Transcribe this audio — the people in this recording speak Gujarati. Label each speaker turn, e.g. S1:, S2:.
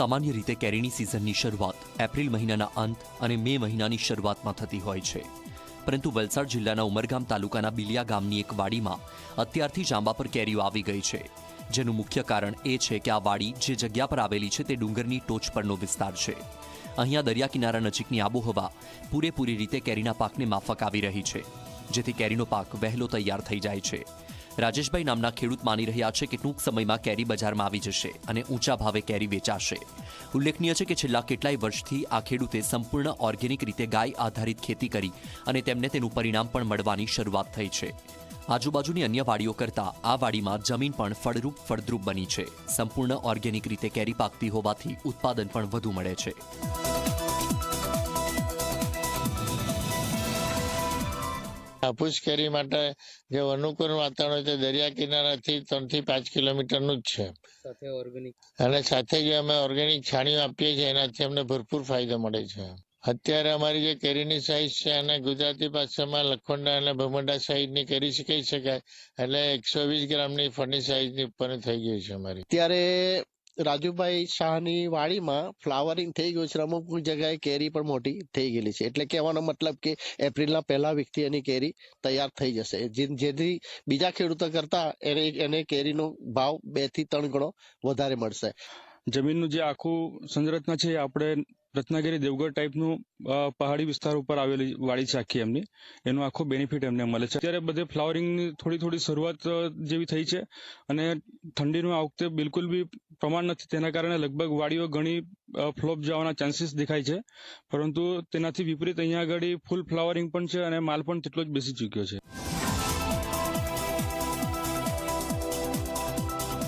S1: સામાન્ય રીતે કેરીની સિઝનની શરૂઆત એપ્રિલ મહિનાના અંત અને મે મહિનાની શરૂઆતમાં થતી હોય છે. પરંતુ વલસાડ જિલ્લાના ઉમરગામ તાલુકાના બિલિયા ગામની એક વાડીમાં અત્યારથી જ આંબા પર કેરીઓ આવી ગઈ છે. જેનું મુખ્ય કારણ એ છે કે આ વાડી જે જગ્યા પર આવેલી છે તે ડુંગરની ટોચ પરનો વિસ્તાર છે. અહીંયા દરિયા કિનારા નજીકની આબોહવા પૂરેપૂરી રીતે કેરીના પાકને માફક આવી રહી છે, જેથી કેરીનો પાક વહેલો તૈયાર થઈ જાય છે. રાજેશભાઈ નામના ખેડૂત માની રહ્યા છે કે ટૂંક સમયમાં કેરી બજારમાં આવી જશે અને ઊંચા ભાવે કેરી વેચાશે. ઉલ્લેખનીય છે કે છેલ્લા કેટલાય વર્ષથી આ ખેડૂતે સંપૂર્ણ ઓર્ગેનિક રીતે ગાય આધારિત ખેતી કરી અને તેમને તેનું પરિણામ પણ મળવાની શરૂઆત થઈ છે. આજુબાજુની અન્ય વાડીઓ કરતાં આ વાડીમાં જમીન પણ ફળરૂપ ફળદ્રુપ બની છે. સંપૂર્ણ ઓર્ગેનિક રીતે કેરી પાકતી હોવાથી ઉત્પાદન પણ વધુ મળે છે.
S2: હાફૂસ કેરી માટે જે અનુકૂળ વાતાવરણ હોય તે દરિયા કિનારાથી ત્રણથી પાંચ કિલોમીટરનું જ છે. અને સાથે જે અમે ઓર્ગેનિક છાણીઓ આપીએ છીએ એનાથી અમને ભરપૂર ફાયદો મળે છે. અત્યારે અમારી જે કેરીની સાઈઝ છે અને ગુજરાતી ભાષામાં લખોંડા અને ભમંડા સાઈઝની કેરી કહી શકાય એટલે એકસો વીસ ગ્રામની ફળની સાઈઝની ઉપર થઈ ગઈ છે અમારી.
S3: ત્યારે રાજુભાઈ શાહની વાડીમાં ફ્લાવરિંગ થઈ ગયું છે. અમુક જગ્યાએ કેરી પણ મોટી થઈ ગયેલી છે. એટલે કહેવાનો મતલબ કે એપ્રિલના પહેલા વીકથી એની કેરી તૈયાર થઈ જશે. જેથી બીજા ખેડૂતો કરતા એને એને કેરીનો ભાવ બેથી ત્રણ ગણો વધારે મળશે.
S4: જમીનનું જે આખું સંરચના છે આપણે રત્નાગીરી દેવગઢ ટાઈપનું પહાડી વિસ્તાર ઉપર આવેલી વાડી છે આખી એમની. એનો આખો બેનિફિટ એમને મળે છે. અત્યારે બધે ફ્લાવરિંગની થોડી થોડી શરૂઆત જેવી થઈ છે. અને ઠંડીનું આ વખતે બિલકુલ બી પ્રમાણ નથી. તેના કારણે લગભગ વાડીઓ ઘણી ફ્લોપ જવાના ચાન્સીસ દેખાય છે. પરંતુ તેનાથી વિપરીત અહીંયા આગળ ફૂલ ફ્લાવરિંગ પણ છે અને માલ પણ તેટલો જ બેસી ચૂક્યો છે.